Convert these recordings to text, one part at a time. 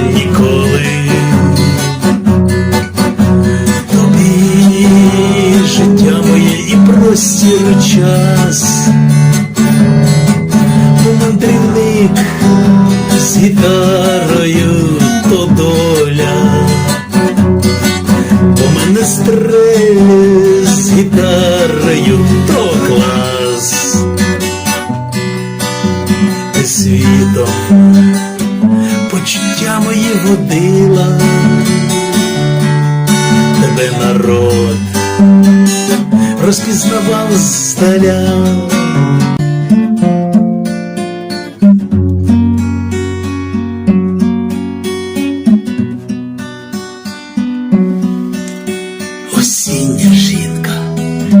ніколи. Тобі життя моє і простір час, бо мандрівник з водила, тебе народ розпізнавав здаля. Осіння жінка,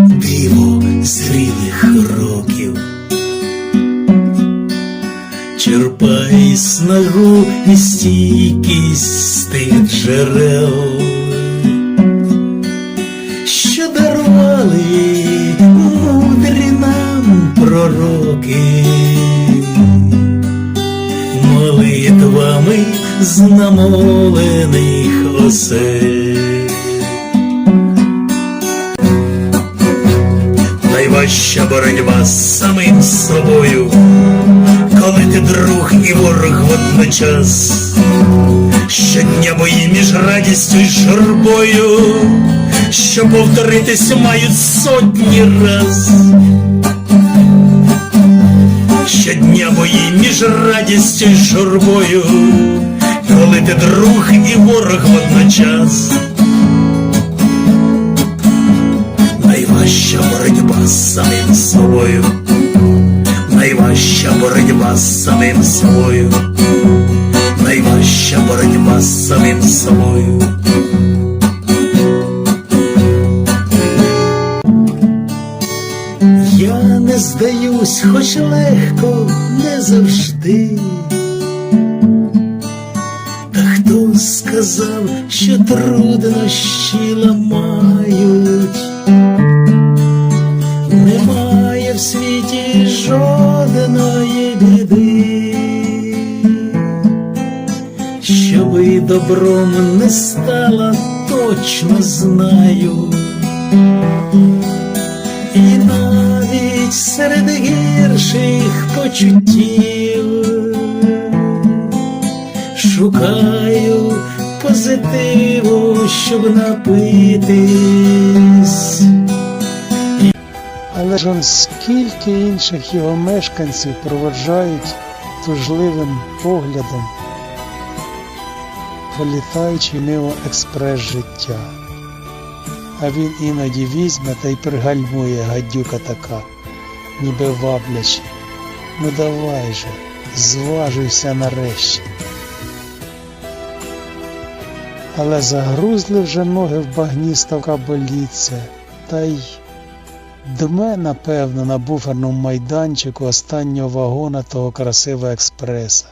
диво зрілих років. Черпай снагу і стійкість з тих джерел, що дарували мудрі нам пророки, молитвами з намолених осель. Найважча боротьба з самим собою, коли ти друг і ворог водночас, щодня бої між радістю й журбою, що повторитись мають сотні раз. Щодня бої між радістю й журбою, коли ти друг і ворог водночас. Найважча боротьба самим собою, боротьба з самим собою, найважча боротьба з самим собою. Я не здаюсь, хоч легко, не завжди. Та хто сказав, що труднощі ламають? Добром не стала, точно знаю. І навіть серед гірших почуттів шукаю позитиву, щоб напитись. Але ж он скільки інших його мешканців проводжають тужливим поглядом, політаючи мимо експрес життя. А він іноді візьме та й пригальмує гадюка така, ніби ваблячи. Ну давай же, зважуйся нарешті. Але загрузли вже ноги в багні ставка боліться, та й Дме, напевно, на буферному майданчику останнього вагона того красивого експреса.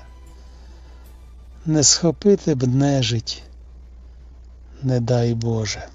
Не схопити б нежить, не дай Боже.